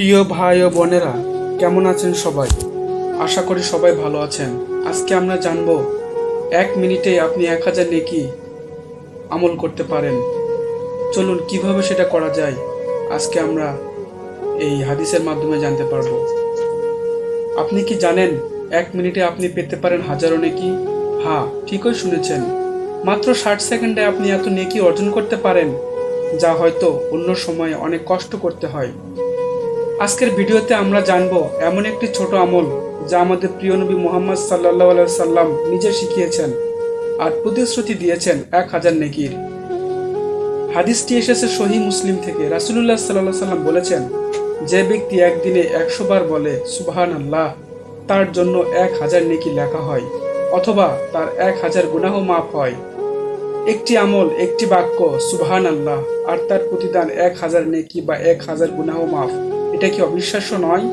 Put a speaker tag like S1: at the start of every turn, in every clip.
S1: প্রিয় ভাই ও বোনেরা, কেমন আছেন সবাই? আশা করি সবাই ভালো আছেন। আজকে আমরা জানব, এক মিনিটে আপনি এক হাজার নেকি আমল করতে পারেন। চলুন, কীভাবে সেটা করা যায়? আজকে আমরা এই হাদিসের মাধ্যমে জানতে পারব। আপনি কি জানেন, এক মিনিটে আপনি পেতে পারেন হাজারো নেকি? হ্যাঁ ঠিকই শুনেছেন। মাত্র ষাট সেকেন্ডে আপনি এত নেকি অর্জন করতে পারেন, যা হয়তো অন্য সময়ে অনেক কষ্ট করতে হয়। আজকের ভিডিওতে আমরা জানব এমন একটি ছোট আমল যা আমাদের প্রিয় নবী মোহাম্মদ সাল্লাহ সাল্লাম নিজে শিখিয়েছেন আর প্রতিশ্রুতি দিয়েছেন এক হাজার নেকির। হাদিসটি এসেছে সহি মুসলিম থেকে। রাসুলুল্লাহ সাল্লাহ সাল্লাম বলেছেন, যে ব্যক্তি একদিনে একশো বার বলে সুবাহান আল্লাহ তার জন্য এক হাজার নেকি লেখা হয় অথবা তার এক হাজার গুনাহ মাফ হয়। একটি আমল, একটি বাক্য সুবাহান আল্লাহ আর তার প্রতিদান এক হাজার নেকি বা এক হাজার গুনাহ মাফ। এটা কি অবিশ্বাস্য নয়?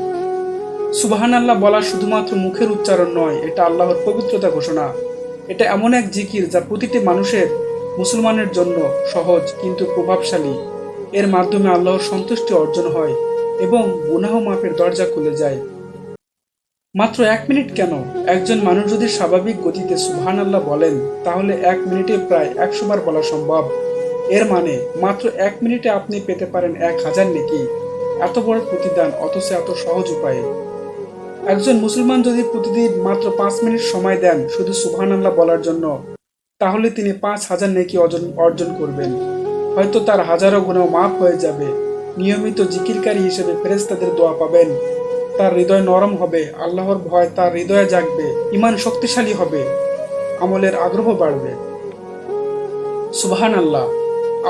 S1: সুবহান আল্লাহ বলা শুধুমাত্র মুখের উচ্চারণ নয়, এটা আল্লাহর পবিত্রতা ঘোষণা। এটা এমন এক জিকির যা প্রতিটি মানুষের মুসলমানের জন্য সহজ কিন্তু প্রভাবশালী। এর মাধ্যমে আল্লাহর সন্তুষ্টি অর্জন হয় এবং গুনাহ মাপের দরজা খুলে যায়। মাত্র এক মিনিট কেন? একজন মানুষ যদি স্বাভাবিক গতিতে সুবহান আল্লাহ বলেন, তাহলে এক মিনিটে প্রায় একশো বার বলা সম্ভব। এর মানে মাত্র এক মিনিটে আপনি পেতে পারেন এক হাজার নেকি। এত বড় প্রতিদান, অথচ এত সহজ উপায়ে। একজন মুসলমান যদি প্রতিদিন মাত্র পাঁচ মিনিট সময় দেন শুধু সুবহান আল্লাহ বলার জন্য, তাহলে তিনি পাঁচ হাজার নেকি অর্জন অর্জন করবেন। হয়তো তার হাজারো গুণাও মাফ হয়ে যাবে। নিয়মিত জিকিরকারী হিসেবে ফেরেস্তাদের দোয়া পাবেন। তার হৃদয় নরম হবে, আল্লাহর ভয় তার হৃদয়ে জাগবে ইমান শক্তিশালী হবে, আমলের আগ্রহ বাড়বে। সুবহান আল্লাহ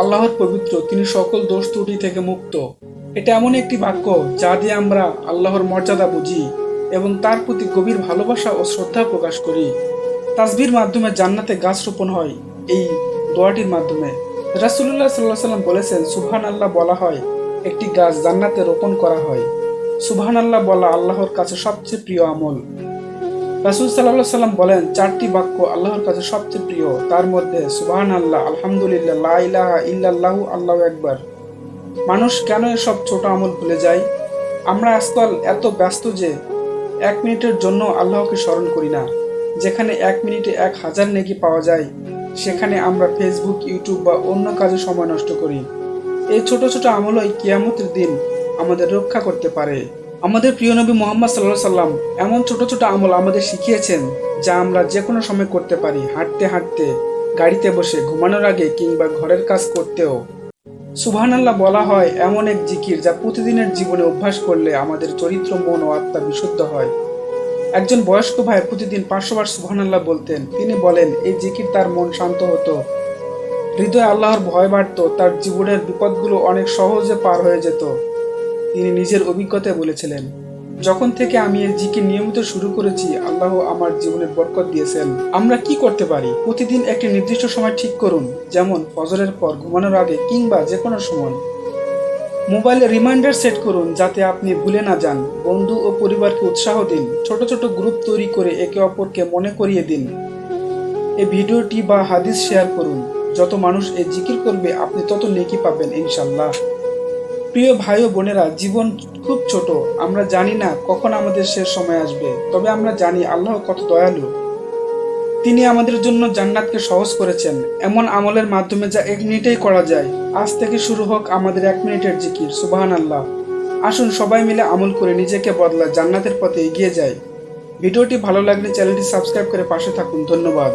S1: আল্লাহর পবিত্র, তিনি সকল দোষ ত্রুটি থেকে মুক্ত। এটা এমন একটি বাক্য যা দিয়ে আমরা আল্লাহর মর্যাদা বুঝি এবং তার প্রতি গভীর ভালোবাসা ও শ্রদ্ধা প্রকাশ করি। তাসবির মাধ্যমে জান্নাতে গাছ রোপণ হয়, এই দোয়াটির মাধ্যমে। রাসুল্লাহ সাল্লাহ সাল্লাম বলেছেন সুবহান আল্লাহ বলা হয়, একটি গাছ জান্নাতে রোপণ করা হয়। সুবহান আল্লাহ বলা আল্লাহর কাছে সবচেয়ে প্রিয় আমল। রাসুল সাল্লাহ সাল্লাম বলেন, চারটি বাক্য আল্লাহর কাছে সবচেয়ে প্রিয়। তার মধ্যে সুবহান আল্লাহ আলহামদুলিল্লাহ, লা ইলাহা ইল্লাল্লাহু, আল্লাহু একবার মানুষ কেন এসব ছোট আমল ভুলে যায়? আমরা আজকাল এত ব্যস্ত যে এক মিনিটের জন্য আল্লাহকে স্মরণ করি না। যেখানে এক মিনিটে এক হাজার নেকি পাওয়া যায়, সেখানে আমরা ফেসবুক ইউটিউব বা অন্য কাজে সময় নষ্ট করি। এই ছোট ছোট আমলই কিয়ামতের দিন আমাদের রক্ষা করতে পারে। আমাদের প্রিয় নবী মোহাম্মদ সাল্লাহ সাল্লাম এমন ছোট ছোট আমল আমাদের শিখিয়েছেন, যা আমরা যে কোনো সময় করতে পারি, হাঁটতে হাঁটতে, গাড়িতে বসে, ঘুমানোর আগে কিংবা ঘরের কাজ করতেও। সুবহান আল্লাহ বলা হয়, এমন এক জিকির যা প্রতিদিনের জীবনে অভ্যাস করলে আমাদের চরিত্র, মন ও আত্মা বিশুদ্ধ হয়। একজন বয়স্ক ভাই প্রতিদিন পাঁচশোবার বার আল্লাহ বলতেন, তিনি বলেন, এই জিকির তার মন শান্ত হতো। হৃদয়ে আল্লাহর ভয় বাড়ত, তার জীবনের বিপদগুলো অনেক সহজে পার হয়ে যেত। তিনি নিজের অভিজ্ঞতায় বলেছিলেন যখন থেকে আমি এই জিকির নিয়মিত শুরু করেছি, আল্লাহ আমার জীবনে বরকত দিয়েছেন। আমরা কি করতে পারি? প্রতিদিন একটি নির্দিষ্ট সময় ঠিক করুন, যেমন ফজরের পর ঘুমানোর আগে কিংবা যে কোনো সময়। মোবাইলে রিমাইন্ডার সেট করুন, যাতে আপনি ভুলে না যান। বন্ধু ও পরিবারকে উৎসাহ দিন। ছোট ছোট গ্রুপ তৈরি করে একে অপরকে মনে করিয়ে দিন। এই ভিডিওটি বা হাদিস শেয়ার করুন। যত মানুষ এই জিকির করবে, আপনি তত নেকি পাবেন ইনশাল্লাহ প্রিয় ভাই ও বোনেরা, জীবন খুব ছোট। আমরা জানি না কখন আমাদের শেষ সময় আসবে। তবে আমরা জানি আল্লাহ কত দয়ালু। তিনি আমাদের জন্য জান্নাতকে সহজ করেছেন। এমন আমলের মাধ্যমে যা এক মিনিটেই করা যায়। আজ থেকে শুরু হোক আমাদের এক মিনিটের জিকির সুবাহান আল্লাহ আসুন সবাই মিলে আমল করে নিজেকে বদলা জান্নাতের পথে এগিয়ে যায় ভিডিওটি ভালো লাগলে চ্যানেলটি সাবস্ক্রাইব করে পাশে থাকুন। ধন্যবাদ।